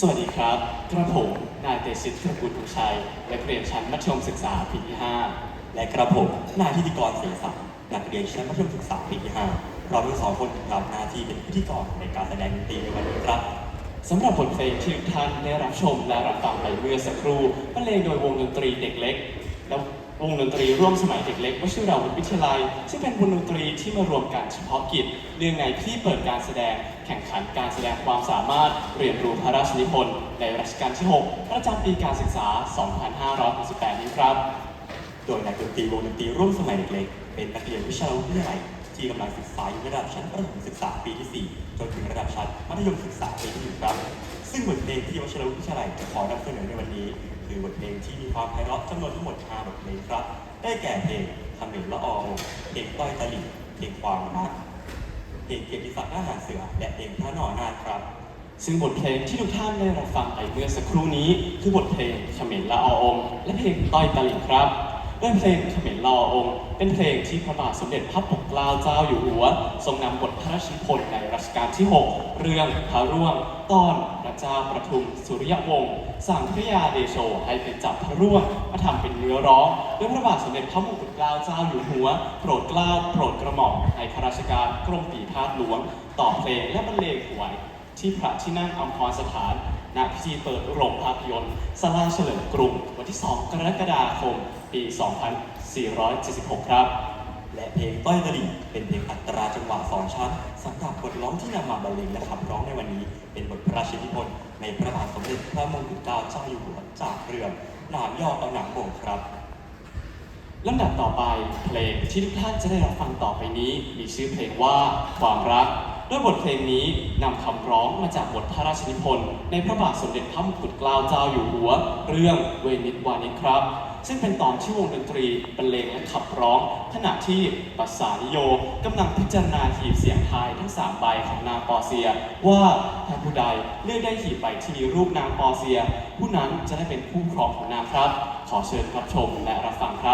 สวัสดีครับ กระผม นายเตชิตตระกูลอุชัยและเรียนชั้นมัธยมศึกษาปีที่และกระผม นายพิธีกรเสศักดิ์นักเรียนชั้นมัธยมศึกษาปีที่ 5 เราทั้งสองคนรับหน้าที่เป็นพิธีกรในการแสดงดนตรีในวันนี้ครับสำหรับบทเพลงที่ทุกท่านได้รับชมและรับฟังไปเมื่อสักครู่บรรเลงโดยวงดนตรีเด็กเล็ก และ วงดนตรีร่วมสมัยเด็กเล็กวชิราวุธวิทยาลัย ซึ่งเป็นวงดนตรีที่มารวมกันเฉพาะกิจเนื่องในพิธีเปิดการแสดงแข่งขันการแสดงความสามารถเรียนรู้พระราชนิพนธ์ในรัชกาลที่ 6 ประจำปีการศึกษา 2568 นี้ครับ โดยนักดนตรีวงดนตรีร่วมสมัยเด็กๆเป็นนักเรียนวิชาวิทยาลัยที่กำลังศึกษาอยู่ระดับชั้นประถมศึกษาปีที่ 4 จนถึงระดับชั้นมัธยมศึกษาปีที่หนึ่งครับ ซึ่งบทเพลงที่วชิรวิทยาลัยจะขอนำเสนอในวันนี้ คือบทเพลงที่มีความไพเราะจำนวนทั้งหมด5บทเพลงครับ ได้แก่เพลงคำเหน็บละอองเพลงต้อยตะลิ่งเพลงความรักเพลงเกียรติศักดิ์ทหารเสือ และเพลงพระนอนาถครับ ซึ่งบทเพลงที่ทุกท่านได้รับฟังไปเมื่อสักครู่นี้ คือบทเพลงเขม็นละอองและเพลงต้อยตะลิ่งครับ โดยเพลงเขม็นละออมเป็นเพลงที่พระบาทสมเด็จพระปกเกล้าเจ้าอยู่หัว ทรงนำบทพระราชนิพนธ์ในรัชกาลที่ 6 เรื่องพระร่วง ตอนพระเจ้าประทุมสุริยวงศ์สั่งพระยาเดโชให้ไปจับพระร่วงมาทำเป็นเนื้อร้องโดยพระบาทสมเด็จพระมงกุฎเกล้าเจ้าอยู่หัว โปรดเกล้าโปรดกระหม่อมให้ข้าราชการกรมปีพาดหลวง ต่อเพลงและบรรเลงถวยที่พระที่นั่งอัมพรสถาน ณพิธีเปิดโรงภาพยนตร์สลาเฉลิมกรุง วันที่ 2 กรกฎาคม ปี 2476 ครับ และเพลงต้อยตะลิ่งเป็นเพลงอัตราจังหวะสองชั้นสำหรับบทร้องที่นำมาบรรเลงและขับร้องในวันนี้ เป็นบทพระราชนิพนธ์ในพระบาทสมเด็จพระมงกุฎเกล้าเจ้าอยู่หัวจากเรื่องหนามย่อเอาหนังบงครับลำดับต่อไปเพลงที่ทุกท่านจะได้รับฟังต่อไปนี้ มีชื่อเพลงว่าความรัก โดยบทเพลงนี้นำคำร้องมาจากบทพระราชนิพนธ์ในพระบาทสมเด็จพระมงกุฎเกล้าเจ้าอยู่หัว เรื่องเวนิตวานิชครับ ซึ่งเป็นตอนที่วงดนตรีบรรเลงและขับร้อง ขณะที่ปัสสานิโยกำลังพิจารณาหีบเสียงทายทั้งสามใบของนางปอเซีย ว่าถ้าผู้ใดเลือกได้หีบใบที่มีรูปนางปอเซีย ผู้นั้นจะได้เป็นผู้ครองของนางครับ ขอเชิญรับชมและรับฟังครับ